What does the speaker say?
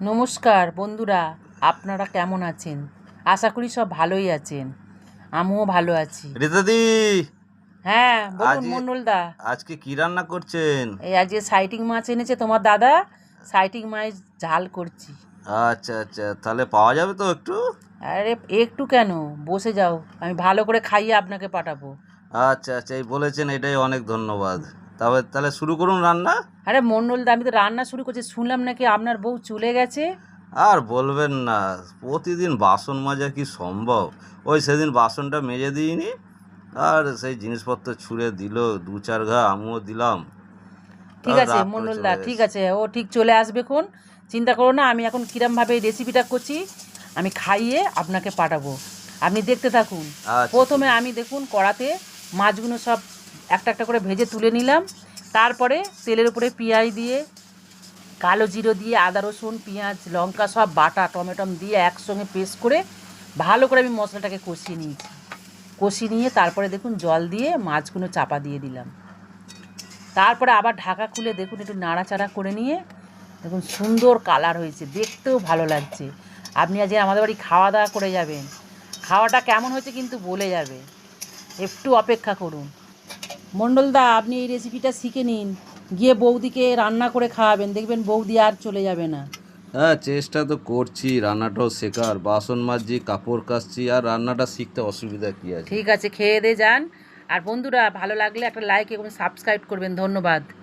নমস্কার বন্ধুরা আপনারা কেমন আছেন? আশা করি সব ভালোই আছেন। আমিও ভালো আছি। রিতাদি হ্যাঁ বলুন আজকে- মন্ডলদা আজকে কি রান্না করছেন? এই আজকে সাইটিং মাছ এনেছে তোমার দাদা। সাইটিং মাছ ঝাল করছি। আচ্ছা আচ্ছা তাহলে পাওয়া যাবে তো একটু? আরে একটু কেন? বসে যাও আমি ভালো করে খাইয়ে আপনাকে পাঠাবো। আচ্ছা আচ্ছা এই বলেছেন এটাই অনেক ধন্যবাদ। তবে তাহলে শুরু করুন রান্না। আরে মন্ডলদা আমি তো রান্না শুরু করছি শুনলাম নাকি আপনার বউ চলে গেছে? আর বলবেন না প্রতিদিন বাসন মাজা কি সম্ভব? ওই সেদিন বাসনটা মেজে দিইনি আর সেই জিনিসপত্র ছুঁড়ে দিল দু চার ঘা আমিও দিলাম। ঠিক আছে রাগ করে মন্ডলদা চলে ঠিক আছে ও ঠিক চলে আসবে কোন চিন্তা করো না আমি এখন কিরমভাবে রেসিপিটা করছি আমি খাইয়ে আপনাকে পাঠাবো। আপনি দেখতে থাকুন। আচ্ছা, প্রথমে আমি দেখুন কড়াতে মাছগুলো সব একটা একটা করে ভেজে তুলে নিলাম। তারপরে তেলের উপরে পেঁয়াজ দিয়ে, কালো জিরো দিয়ে, আদা, রসুন, পেঁয়াজ, লঙ্কা সব, বাটা টমেটম দিয়ে একসঙ্গে পেস্ট করে ভালো করে আমি মশলাটাকে কষিয়ে নিয়েছি কষিয়ে নিয়ে তারপরে দেখুন জল দিয়ে মাছগুলো চাপা দিয়ে দিলাম। তারপরে আবার ঢাকা খুলে দেখুন একটু নাড়াচাড়া করে নিয়ে দেখুন সুন্দর কালার হয়েছে, দেখতেও ভালো লাগছে। আপনি আজ আমাদের বাড়ি খাওয়া দাওয়া করে যাবেন। খাওয়াটা কেমন হয়েছে কিন্তু বলে যাবে। একটু অপেক্ষা করুন। মণ্ডলদা আপনি এই রেসিপিটা শিখে নিন। গিয়ে বৌদিকে রান্না করে খাওয়াবেন। দেখবেন বৌদি আর চলে যাবে না। হ্যাঁ চেষ্টা তো করছি রান্নাটাও শেখার। বাসন মাজছি কাপড় কাচছি আর রান্নাটা শিখতে অসুবিধা কী আছে? ঠিক আছে খেয়ে দিয়ে যান। আর বন্ধুরা ভালো লাগলে একটা লাইক এবং সাবস্ক্রাইব করবেন। ধন্যবাদ।